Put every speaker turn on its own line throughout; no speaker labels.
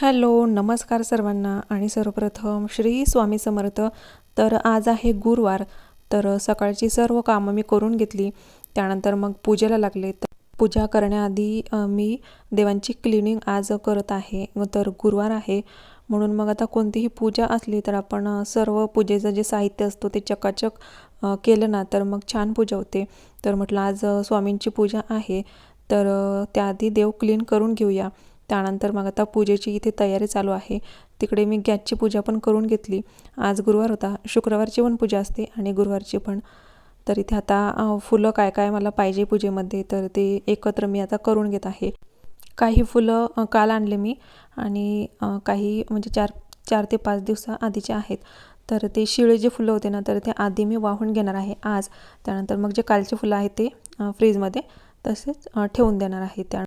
Hello नमस्कार सर्वांना आणि सर्वप्रथम श्री स्वामी समर्थ. तर आज आहे गुरुवार तर सकाळची सर्व कामं मी करून घेतली. त्यानंतर मग पूजेला लागले. तर पूजा करण्याआधी मी देवांची क्लिनिंग आज करत आहे तर गुरुवार आहे. म्हणून मग आता कोणतीही पूजा असली तर आपण सर्व पूजेचं जे साहित्य असतो ते चकाचक केलं ना तर मग छान पूजा होते. तर म्हटलं आज स्वामींची पूजा आहे. तर त्याआधी देव क्लीन करून घेऊया. त्यानंतर मग आता पूजेची इथे तयारी चालू आहे. तिकडे मी गॅसची पूजा पण करून घेतली. आज गुरुवार होता. शुक्रवारची पण पूजा असते आणि गुरुवारची पण. तर इथे आता फुलं काय काय मला पाहिजे पूजेमध्ये तर ते एकत्र मी आता करून घेत आहे. काही फुलं काल आणले मी आणि काही म्हणजे चार चार ते पाच दिवसा आधीचे आहेत. तर ते शिळे जे फुलं होते ना तर ते आधी मी वाहून घेणार आहे आज. त्यानंतर मग जे कालचे फुलं आहेत ते फ्रीजमध्ये तसेच ठेवून देणार आहे त्या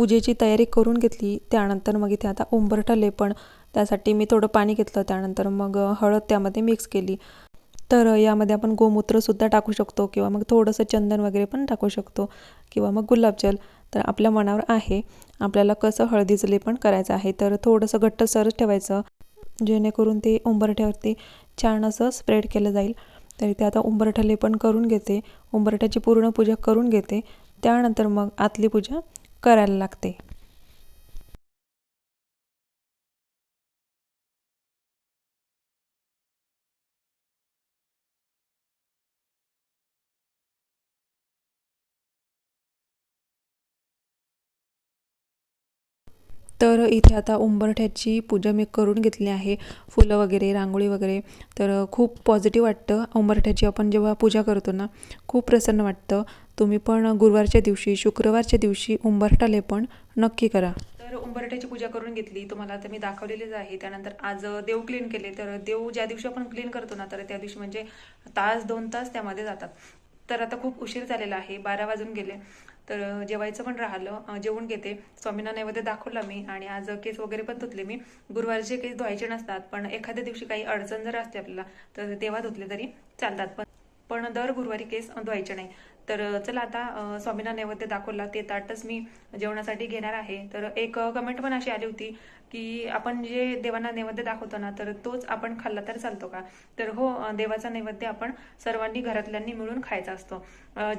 पूजेची तयारी करून घेतली त्यानंतर मग इथे आता उंबरठा लेपण त्यासाठी मी थोडं पाणी घेतलं त्यानंतर मग हळद त्यामध्ये मिक्स केली. तर यामध्ये आपण गोमूत्रसुद्धा टाकू शकतो किंवा मग थोडंसं चंदन वगैरे पण टाकू शकतो किंवा मग गुलाबजल तर आपल्या मनावर आहे. आपल्याला कसं हळदीचं लेपण करायचं आहे तर थोडंसं घट्ट घट्टसरच ठेवायचं जेणेकरून ते उंबरठ्यावरती छान असं स्प्रेड केलं जाईल. तर इथे आता उंबरठा लेपण करून घेते उंबरठ्याची पूर्ण पूजा करून घेते त्यानंतर मग आतली पूजा करायला लागते. तर इथे आता उंबरठ्याची पूजा मी करून घेतली आहे. फुलं वगैरे रांगोळी वगैरे. तर खूप पॉझिटिव्ह वाटतं. उंबरठ्याची आपण जेव्हा पूजा करतो ना खूप प्रसन्न वाटतं. तुम्ही पण गुरुवारच्या दिवशी शुक्रवारच्या दिवशी उंबरठा लेपण नक्की करा. तर उंबरठ्याची पूजा करून घेतली. तुम्हाला आता मी दाखवलेलीच आहे. त्यानंतर आज देव क्लीन केले. तर देव ज्या दिवशी आपण क्लीन करतो ना तर त्या दिवशी म्हणजे तास दोन तास त्यामध्ये जातात. तर आता खूप उशीर झालेला आहे. बारा वाजून गेले. तर जेवायचं पण राहिलं. जेवून घेते. स्वामींना नैवेद्य दाखवला मी. आणि आज केस वगैरे पण धुतले मी. गुरुवारचे केस धुवायचे नसतात. पण एखाद्या दिवशी काही अडचण जर असते आपल्याला तर तेव्हा धुतले तरी चालतात. पण पण दर गुरुवारी केस धुवायचे नाही. तर चला आता स्वामींना नैवेद्य दाखवला ते ताटच मी जेवणासाठी घेणार आहे. तर एक कमेंट पण अशी आली होती की आपण जे देवांना नैवेद्य दाखवतो ना तर तोच आपण खाल्ला तर चालतो का? तर हो देवाचा नैवेद्य आपण सर्वांनी घरातल्यांनी मिळून खायचा असतो.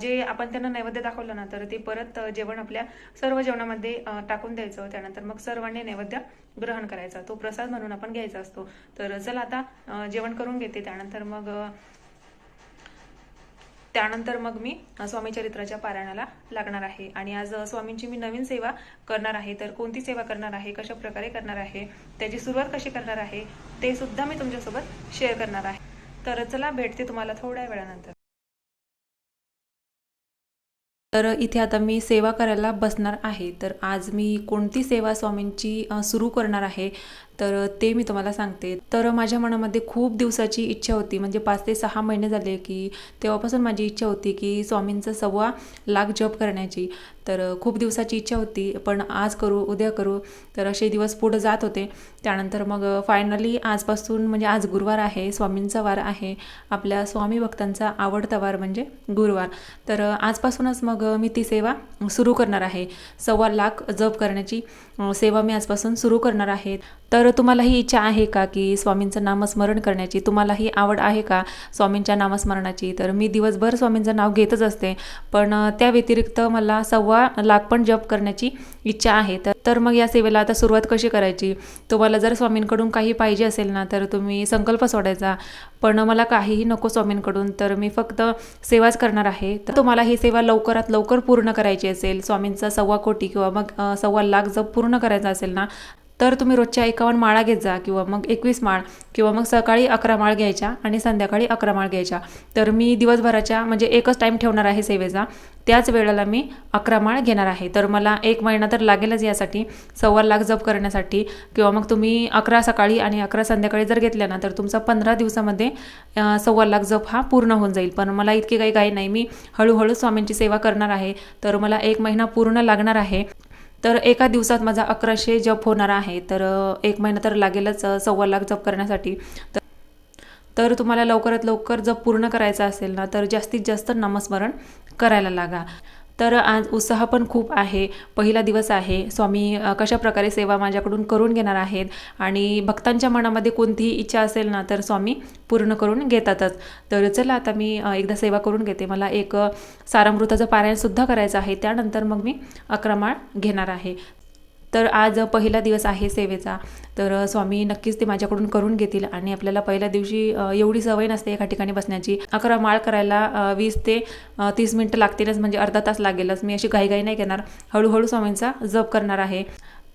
जे आपण त्यांना नैवेद्य दाखवलं ना तर ते परत जेवण आपल्या सर्व जेवणामध्ये टाकून द्यायचं. त्यानंतर मग सर्वांनी नैवेद्य ग्रहण करायचा. तो प्रसाद म्हणून आपण घ्यायचा असतो. तर चला आता जेवण करून घेते. त्यानंतर मग त्यानंतर मग मी स्वामी चरित्राच्या पारायणाला लागणार आहे. आणि आज स्वामींची मी नवीन सेवा करणार आहे. तर कोणती सेवा करणार आहे? कशा प्रकारे करणार आहे? त्याची सुरुवात कशी करणार आहे? ते सुद्धा मी तुमच्यासोबत शेअर करणार आहे. तर चला भेटते तुम्हाला थोड्या वेळानंतर. तर इथे आता मी सेवा करायला बसणार आहे. तर आज मी कोणती सेवा स्वामींची सुरू करणार आहे? तर ते मी तुम्हाला सांगते. तर माझ्या मनामध्ये खूप दिवसाची इच्छा होती. म्हणजे पाच ते सहा महिने झाले की तेव्हापासून माझी इच्छा होती की स्वामींचा सव्वा लाख जप करण्याची. तर खूप दिवसाची इच्छा होती. पण आज करू उद्या करू तर असे दिवस पुढे जात होते. त्यानंतर मग फायनली आजपासून म्हणजे आज गुरुवार आहे. स्वामींचा वार आहे. आपल्या स्वामी भक्तांचा आवडता वार म्हणजे गुरुवार. तर आजपासूनच मग मी ती सेवा सुरू करणार आहे. सव्वा लाख जप करण्याची सेवा मी आजपासून सुरू करणार आहे. तर तुम्हालाही इच्छा आहे का की स्वामींचं नामस्मरण करण्याची? तुम्हालाही आवड आहे का स्वामींच्या नामस्मरणाची? तर मी दिवसभर स्वामींचं नाव घेतच असते. पण त्या व्यतिरिक्त मला सव्वा लाख पण जप करण्याची इच्छा आहे. तर तर मग या सेवेला आता सुरुवात कशी करायची? तुम्हाला जर स्वामींकडून काही पाहिजे असेल ना तर तुम्ही संकल्प सोडायचा. पण मला काहीही नको स्वामींकडून तर मी फक्त सेवाच करणार आहे. तर तुम्हाला ही सेवा लवकरात लवकर पूर्ण करायची असेल स्वामींचा सव्वा कोटी किंवा मग सव्वा लाख जप पूर्ण करायचा असेल ना तर तुम्ही रोजच्या एकावन्न माळा घेत जा किंवा मग एकवीस माळ किंवा मग सकाळी अकरा माळ घ्यायच्या आणि संध्याकाळी अकरा माळ घ्यायच्या. तर मी दिवसभराच्या म्हणजे एकच टाईम ठेवणार आहे सेवेचा. त्याच वेळेला मी अकरा माळ घेणार आहे. तर मला एक महिना तर लागेलच यासाठी. सव्वा लाख जप करण्यासाठी किंवा मग तुम्ही अकरा सकाळी आणि अकरा संध्याकाळी जर घेतल्या ना तर तुमचा पंधरा दिवसामध्ये सव्वा लाख जप हा पूर्ण होऊन जाईल. पण मला इतकी काही काही नाही. मी हळूहळू स्वामींची सेवा करणार आहे. तर मला एक महिना पूर्ण लागणार आहे. तर एका दिवसात माझा अकराशे जप होणार आहे. तर एक महिना तर लागेलच सव्वा लाख जप करण्यासाठी. तर तर तुम्हाला लवकरात लवकर जप पूर्ण करायचा असेल ना तर जास्तीत जास्त नामस्मरण करायला लागा. तर आज उत्साह पण खूप आहे. पहिला दिवस आहे. स्वामी कशाप्रकारे कशा प्रकारे सेवा माझ्याकडून करून घेणार आहेत आणि भक्तांच्या मनामध्ये कोणतीही इच्छा असेल ना तर स्वामी पूर्ण करून घेतातच. तर चला आता मी एकदा सेवा करून घेते. मला एक सारामृताचं पारायणसुद्धा करायचं आहे. त्यानंतर मग मी अकरा माळ घेणार आहे. तर आज पहिला दिवस आहे सेवेचा. तर स्वामी नक्कीच ते माझ्याकडून करून घेतील आणि आपल्याला पहिल्या दिवशी एवढी सवय नसते एका ठिकाणी बसण्याची. अकरा माळ करायला वीस ते तीस मिनटं लागतीलच म्हणजे अर्धा तास लागेलच. मी अशी घाईघाई नाही घेणार. हळूहळू स्वामींचा जप करणार आहे.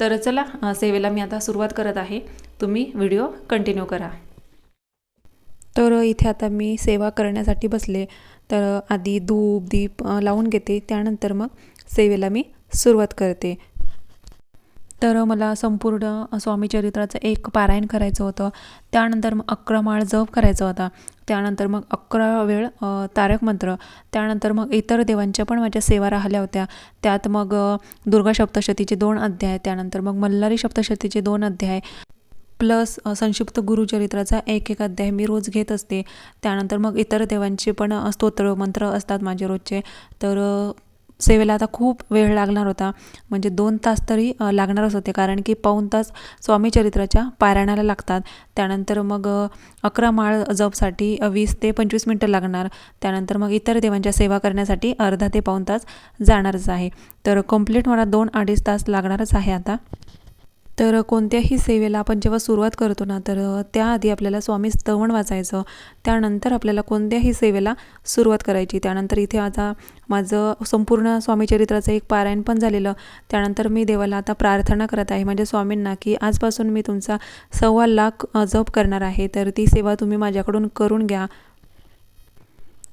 तर चला सेवेला मी आता सुरुवात करत आहे. तुम्ही व्हिडिओ कंटिन्यू करा. तर इथे आता मी सेवा करण्यासाठी बसले. तर आधी धूप दीप लावून घेते. त्यानंतर मग सेवेला मी सुरुवात करते. तर मला संपूर्ण स्वामीचरित्राचं एक पारायण करायचं होतं. त्यानंतर मग अकरा माळ जप करायचा होता. त्यानंतर मग अकरा वेळ तारक मंत्र. त्यानंतर मग इतर देवांच्या पण माझ्या सेवा राहिल्या होत्या. त्यात मग दुर्गा सप्तशतीचे दोन अध्याय त्यानंतर मग मल्हारी सप्तशतीचे दोन अध्याय प्लस संक्षिप्त गुरुचरित्राचा एक एक अध्याय मी रोज घेत असते. त्यानंतर मग इतर देवांचे पण स्तोत्र मंत्र असतात माझे रोजचे. तर सेवेला आता खूप वेळ लागणार होता. म्हणजे दोन तास तरी लागणारच होते. कारण की पाऊण तास स्वामी चरित्राच्या पारायणाला लागतात. त्यानंतर मग अकरा माळ जपसाठी वीस ते पंचवीस मिनटं लागणार. त्यानंतर मग इतर देवांच्या सेवा करण्यासाठी अर्धा ते पाऊण तास जाणारच आहे. तर कंप्लीट मला दोन अडीच तास लागणारच आहे आता. तर कोणत्याही सेवेला आपण जेव्हा सुरुवात करतो ना तर त्याआधी आपल्याला स्वामी स्तवण वाचायचं त्यानंतर आपल्याला कोणत्याही सेवेला सुरुवात करायची. त्यानंतर इथे आता माझं संपूर्ण स्वामीचरित्राचं एक पारायण पण झालेलं. त्यानंतर मी देवाला आता प्रार्थना करत आहे म्हणजे स्वामींना की आजपासून मी तुमचा सव्वा लाख जप करणार आहे. तर ती सेवा तुम्ही माझ्याकडून करून घ्या.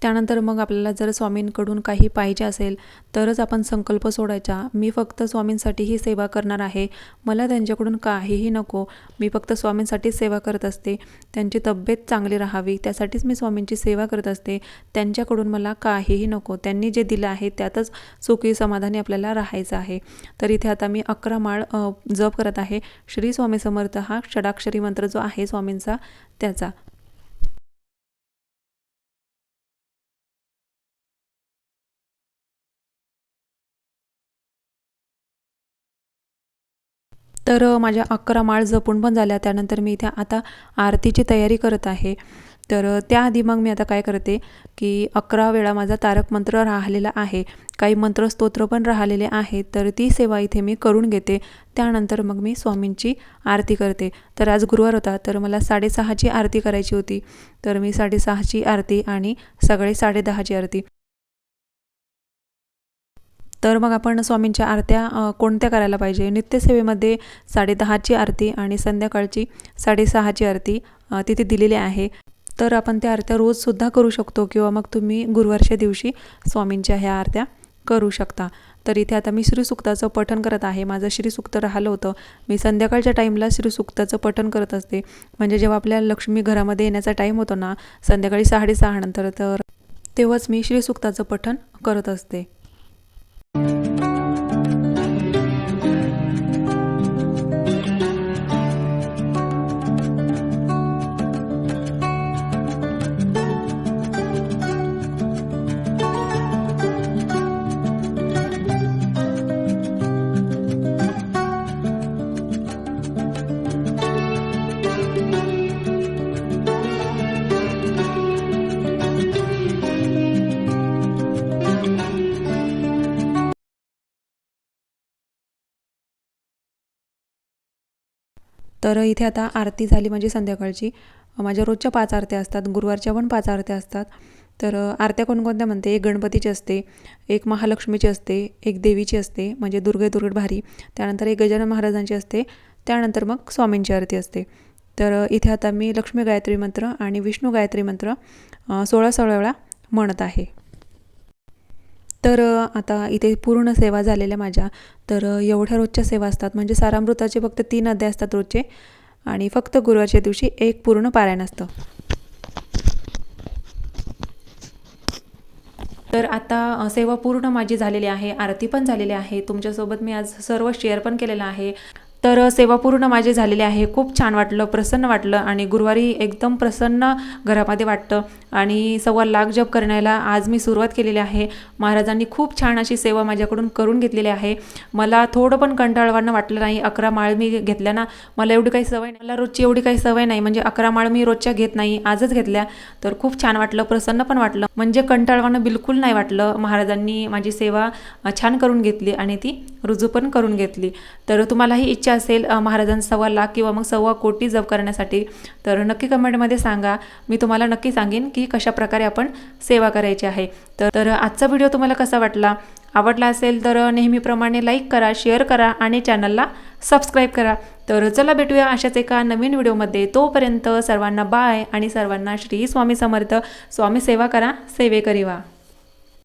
त्यानंतर मग आपल्याला जर स्वामींकडून काही पाहिजे असेल तरच आपण संकल्प सोडायचा. मी फक्त स्वामींसाठी ही सेवा करणार आहे. मला त्यांच्याकडून काहीही नको. मी फक्त स्वामींसाठीच सेवा करत असते. त्यांची तब्येत चांगली राहावी. त्यासाठीच मी स्वामींची सेवा करत असते. त्यांच्याकडून मला काहीही नको. त्यांनी जे दिलं आहे त्यातच सुखी समाधानी आपल्याला राहायचं आहे. तर इथे आता मी अकरा माळ जप करत आहे. श्री स्वामी समर्थ हा षडाक्षरी मंत्र जो आहे स्वामींचा त्याचा. तर माझ्या अकरा माळ जपून पण झाल्या. त्यानंतर मी इथे आता आरतीची तयारी करत आहे. तर त्याआधी मग मी आता काय करते की अकरा वेळा माझा तारक मंत्र राहिलेला आहे. काही मंत्र स्तोत्र पण राहिलेले आहेत. तर ती सेवा इथे मी करून घेते. त्यानंतर मग मी स्वामींची आरती करते. तर आज गुरुवार होता. तर मला साडेसहाची आरती करायची होती. तर मी साडेसहाची आरती आणि सगळे साडेदहाची आरती तर मग आपण स्वामींच्या आरत्या कोणत्या करायला पाहिजे? नित्यसेवेमध्ये साडेदहाची आरती आणि संध्याकाळची साडेसहाची आरती तिथे दिलेली आहे. तर आपण त्या आरत्या रोजसुद्धा करू शकतो किंवा मग तुम्ही गुरुवारच्या दिवशी स्वामींच्या ह्या आरत्या करू शकता. तर इथे आता मी श्रीसुक्ताचं पठण करत आहे. माझं श्रीसुक्त राहिलं होतं. मी संध्याकाळच्या टाईमला श्रीसुक्ताचं पठण करत असते. म्हणजे जेव्हा आपल्या लक्ष्मी घरामध्ये येण्याचा टाईम होतो ना संध्याकाळी साडेसहा नंतर तर तेव्हाच मी श्रीसुक्ताचं पठण करत असते. तर इथे आता आरती झाली म्हणजे संध्याकाळची. माझ्या रोजच्या पाच आरत्या असतात गुरुवारच्या पण पाच आरत्या असतात. तर आरत्या कोणकोणत्या म्हणते? एक गणपतीची असते एक महालक्ष्मीची असते एक देवीची असते म्हणजे दुर्गे दुर्गट भारी त्यानंतर एक गजानन महाराजांची असते त्यानंतर मग स्वामींची आरती असते. तर इथे आता मी लक्ष्मी गायत्री मंत्र आणि विष्णू गायत्री मंत्र सोळा सोळा वेळा म्हणत आहे. तर आता इथे पूर्ण सेवा झालेल्या माझ्या. तर एवढ्या रोजच्या सेवा असतात. म्हणजे सारामृताचे फक्त तीन अध्याय असतात रोजचे. आणि फक्त गुरुवारच्या दिवशी एक पूर्ण पारायण असतं. तर आता सेवा पूर्ण माझी झालेली आहे. आरती पण झालेली आहे. तुमच्यासोबत मी आज सर्व शेअर पण केलेलं आहे. तर सेवा पूर्ण माझे झालेले आहे. खूप छान वाटलं प्रसन्न वाटलं आणि गुरुवारी एकदम प्रसन्न घरामध्ये वाटतं. आणि सव्वा लाख जप करण्याला आज मी सुरुवात केलेली आहे. महाराजांनी खूप छान अशी सेवा माझ्याकडून करून घेतलेली आहे. मला थोडं पण कंटाळवाणं वाटलं नाही. अकरा माळ मी घेतल्या ना मला एवढी काही सवय नाही मला रोजची एवढी काही सवय नाही. म्हणजे अकरा माळ मी रोजच्या घेत नाही आजच घेतल्या. तर खूप छान वाटलं प्रसन्न पण वाटलं. म्हणजे कंटाळवाणं बिलकुल नाही वाटलं. महाराजांनी माझी सेवा छान करून घेतली आणि ती रुजू पण करून घेतली. तर तुम्हालाही इच्छा असेल अ, महाराजांचा सव्वा लाख किंवा मग सव्वा कोटी जप करण्यासाठी तर नक्की कमेंटमध्ये सांगा. मी तुम्हाला नक्की सांगेन की कशा प्रकारे आपण सेवा करायची आहे. तर तर आजचा व्हिडिओ तुम्हाला कसा वाटला? आवडला असेल तर नेहमीप्रमाणे लाईक करा शेअर करा आणि चॅनलला सबस्क्राईब करा. तर चला भेटूया अशाच एका नवीन व्हिडिओमध्ये. तोपर्यंत सर्वांना बाय आणि सर्वांना श्री स्वामी समर्थ. स्वामी सेवा करा सेवे करीवा